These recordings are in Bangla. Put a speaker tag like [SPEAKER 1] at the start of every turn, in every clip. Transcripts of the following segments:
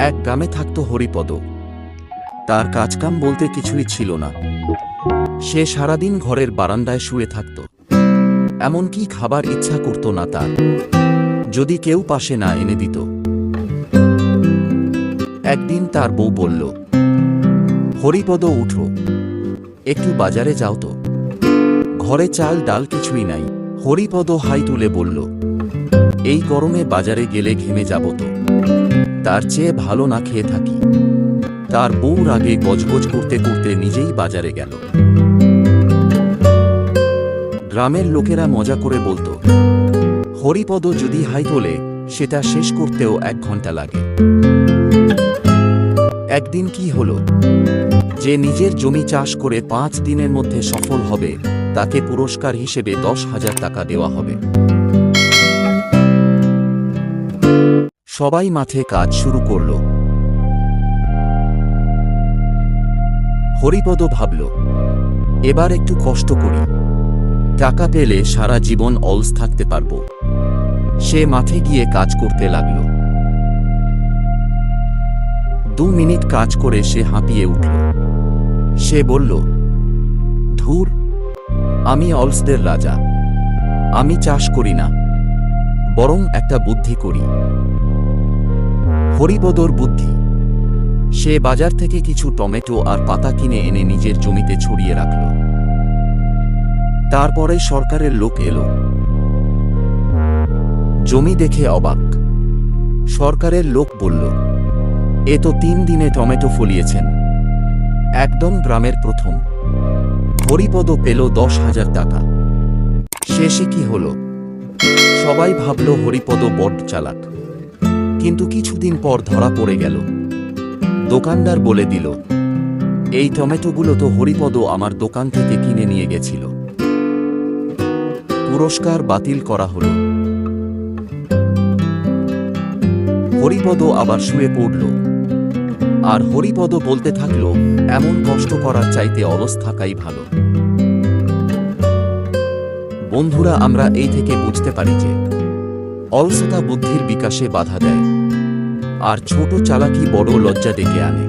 [SPEAKER 1] এক গ্রামে থাকত হরিপদ। তার কাজকাম বলতে কিছুই ছিল না। সে সারাদিন ঘরের বারান্দায় শুয়ে থাকত। এমনকি খাবার ইচ্ছা করত না তার। যদি কেউ পাশে না এনে দিত। একদিন তার বউ বলল, হরিপদ, উঠো। একটু বাজারে যাও তো। ঘরে চাল, ডাল কিছুই নাই। হরিপদ হাই তুলে বলল, এই গরমে বাজারে গেলে ঘেমে যাব তো। তার চেয়ে ভালো না খেয়ে থাকি। তার বউ রাগে গজগজ করতে করতে নিজেই বাজারে গেল। গ্রামের লোকেরা মজা করে বলতো, হরিপদ যদি হাই তোলে, সেটা শেষ করতেও এক ঘণ্টা লাগে। একদিন কি হলো? যে নিজের জমি চাষ করে পাঁচ দিনের মধ্যে সফল হবে, তাকে পুরস্কার হিসেবে দশ হাজার টাকা দেওয়া হবে। সবাই মাঠে কাজ শুরু করল। হরিপদ ভাবল, এবার একটু কষ্ট করি। টাকা পেলে সারা জীবন অলস থাকতে পারব। সে মাঠে গিয়ে কাজ করতে লাগল। দু মিনিট কাজ করে সে হাঁপিয়ে উঠল। সে বলল, ধুর, আমি অলসদের রাজা। আমি চাষ করি না, বরং একটা বুদ্ধি করি। হরিপদর বুদ্ধি। সে বাজার থেকে কিছু টমেটো আর পাতা কিনে এনে নিজের জমিতে ছড়িয়ে রাখল। তারপরে সরকারের লোক এলো। জমি দেখে অবাক। সরকারের লোক বলল, এ তো তিন দিনে টমেটো ফলিয়েছেন। একদম গ্রামের প্রথম। হরিপদ পেল দশ হাজার টাকা। শেষে কি হলো? সবাই ভাবল হরিপদ বড্ড চালাক। কিন্তু কিছুদিন পর ধরা পড়ে গেল। দোকানদার বলে দিল, এই টমেটোগুলো তো হরিপদ আমার দোকান থেকে কিনে নিয়ে গেছিল। পুরস্কার বাতিল করা হল। হরিপদ আবার শুয়ে পড়ল। আর হরিপদ বলতে থাকল, এমন কষ্ট করার চাইতে অলস থাকাই ভালো। বন্ধুরা, আমরা এই থেকে বুঝতে পারি যে অলসতা বুদ্ধির বিকাশে বাধা দেয়। আর ছোট চালাকি বড় লজ্জা ডেকে আনে।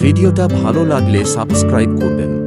[SPEAKER 1] ভিডিওটা ভালো লাগলে সাবস্ক্রাইব করবেন।